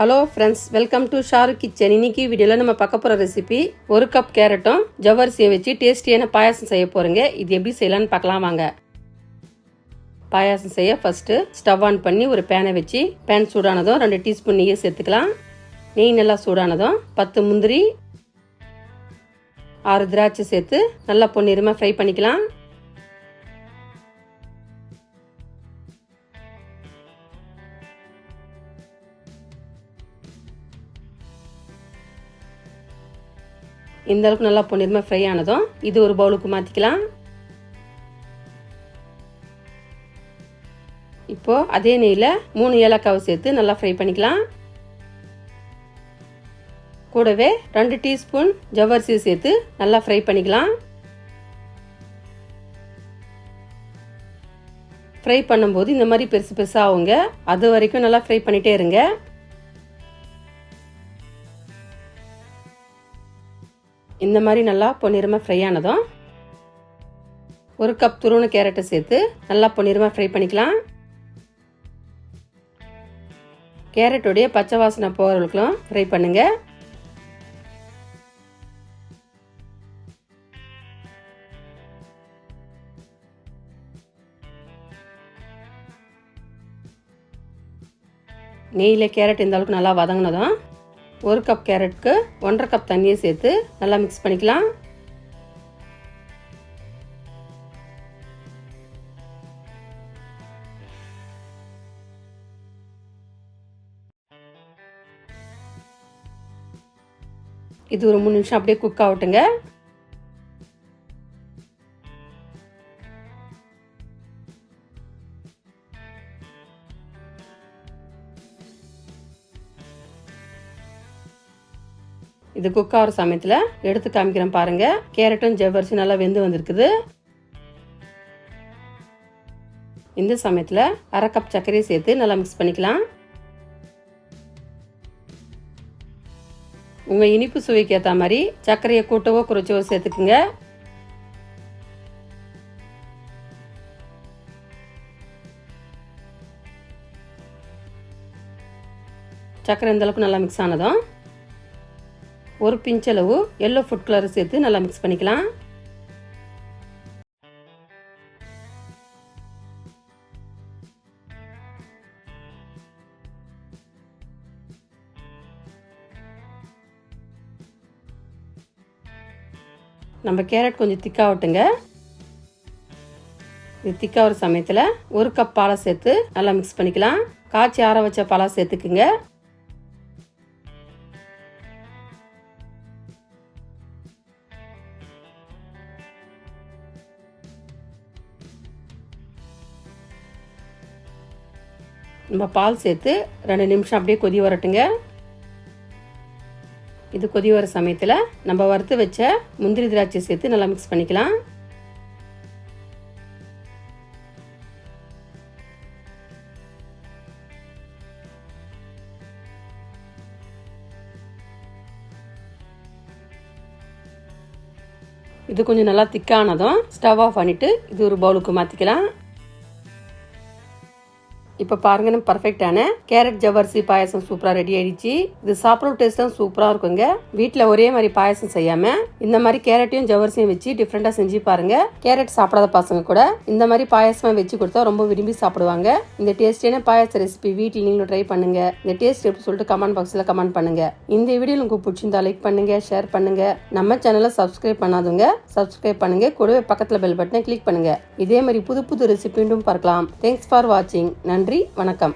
Hello friends welcome to Sharu kitchen இன்னைக்கு வீடியோவில் நம்ம பார்க்க போகிற ரெசிபி ஒரு கப் கேரட்டும் ஜவ்வரிசியை வச்சு டேஸ்டியான பாயாசம் செய்ய போகிறேங்க இது எப்படி செய்யலாம்னு பார்க்கலாம் வாங்க. பாயாசம் செய்ய ஃபஸ்ட்டு ஸ்டவ் ஆன் பண்ணி ஒரு பேனை வச்சு பேன் சூடானதும் ரெண்டு டீஸ்பூன் நெய்யை சேர்த்துக்கலாம். நெய் நல்லா சூடானதும் பத்து முந்திரி ஆறு திராட்சை சேர்த்து நல்லா பொன்னிறமாக ஃப்ரை பண்ணிக்கலாம். இந்த அளவுக்கு நல்லா பொன்னிறமாக ஃப்ரை ஆனதும் இது ஒரு பவுலுக்கு மாற்றிக்கலாம் இப்போது அதே நெய்யில் மூணு ஏலக்காவை சேர்த்து நல்லா ஃப்ரை பண்ணிக்கலாம். கூடவே ரெண்டு டீஸ்பூன் ஜவ்வரிசி சேர்த்து நல்லா ஃப்ரை பண்ணிக்கலாம். ஃப்ரை பண்ணும்போது இந்த மாதிரி பெருசு பெருசாக ஆகுங்க. அது வரைக்கும் நல்லா ஃப்ரை பண்ணிகிட்டே இருங்க. இந்த மாதிரி நல்லா பொன்னிறமாக ஃப்ரை ஆனதும் ஒரு கப் துருவன கேரட்டை சேர்த்து நல்லா பொன்னிறமாக ஃப்ரை பண்ணிக்கலாம். கேரட்டுடைய பச்சை வாசனை போகிறவங்களுக்கும் ஃப்ரை பண்ணுங்கள் நெய்யில் கேரட் இந்த அளவுக்கு நல்லா வதங்கினதும் ஒரு கப் கேரட்டுக்கு ஒன்றரை கப் தண்ணியை சேர்த்து நல்லா மிக்ஸ் பண்ணிக்கலாம். இது ஒரு மூணு நிமிஷம் அப்படியே குக் ஆகட்டுங்க. இது குக் ஆகிற சமயத்தில் எடுத்து காமிக்கிறேன் பாருங்க. கேரட்டும் ஜவ்வரிசி நல்லா வெந்து வந்திருக்குது. இந்த சமயத்தில் அரை கப் சர்க்கரையை சேர்த்து நல்லா மிக்ஸ் பண்ணிக்கலாம். உங்கள் இனிப்பு சுவைக்கு ஏற்ற மாதிரி சர்க்கரையை கூட்டவோ குறைச்சவோ சேர்த்துக்குங்க. சர்க்கரை இந்தளவுக்கு நல்லா மிக்ஸ் ஆனதும் ஒரு பிஞ்சளவு எல்லோ ஃபுட் கலர் சேர்த்து நல்லா மிக்ஸ் பண்ணிக்கலாம். நம்ம கேரட் கொஞ்சம் திக்காகட்டுங்க இது திக்காகிற சமயத்தில் ஒரு கப் பாலை சேர்த்து நல்லா மிக்ஸ் பண்ணிக்கலாம். காய்ச்சி ஆற வச்ச பாலை சேர்த்துக்குங்க. நம்ம பால் சேர்த்து ரெண்டு நிமிஷம் அப்படியே கொதி வரட்டுங்க. இது கொதி வர சமயத்தில் நம்ம வறுத்து வச்ச முந்திரி திராட்சை சேர்த்து நல்லா மிக்ஸ் பண்ணிக்கலாம். இது கொஞ்சம் நல்லா திக்கானதும் ஸ்டவ் ஆஃப் பண்ணிவிட்டு இது ஒரு பவுலுக்கு மாற்றிக்கலாம் இப்போ பாருங்க நம்ம பர்ஃபெக்டான கேரட் ஜவ்வரிசி பாயசம் சூப்பராக ரெடி ஆயிடுச்சு. இது சாப்பிட்ற டேஸ்ட்டும் சூப்பராக இருக்குங்க. வீட்டில் ஒரே மாதிரி பாயசம் செய்யாம இந்த மாதிரி கேரட்டையும் ஜவ்வரிசியும் வச்சு டிஃப்ரெண்டாக செஞ்சு பாருங்க. கேரட் சாப்பிடாத பசங்க கூட இந்த மாதிரி பாயசமாக வச்சு கொடுத்தா ரொம்ப விரும்பி சாப்பிடுவாங்க. இந்த டேஸ்டியான பாயச ரெசிபி வீட்டில் நீங்களும் ட்ரை பண்ணுங்க. இந்த டேஸ்ட் எப்படி சொல்லிட்டு கமெண்ட் பாக்ஸில் கமெண்ட் பண்ணுங்க. இந்த வீடியோ உங்களுக்கு பிடிச்சிருந்தா லைக் பண்ணுங்க ஷேர் பண்ணுங்க. நம்ம சேனலை சப்ஸ்கிரைப் பண்ணாதவங்க சப்ஸ்கிரைப் பண்ணுங்க. கூடவே பக்கத்தில் பெல் பட்டனை கிளிக் பண்ணுங்க. இதே மாதிரி புது புது ரெசிபி பார்க்கலாம். தேங்க்ஸ் ஃபார் வாட்சிங் நன்றி. நன்றி வணக்கம்.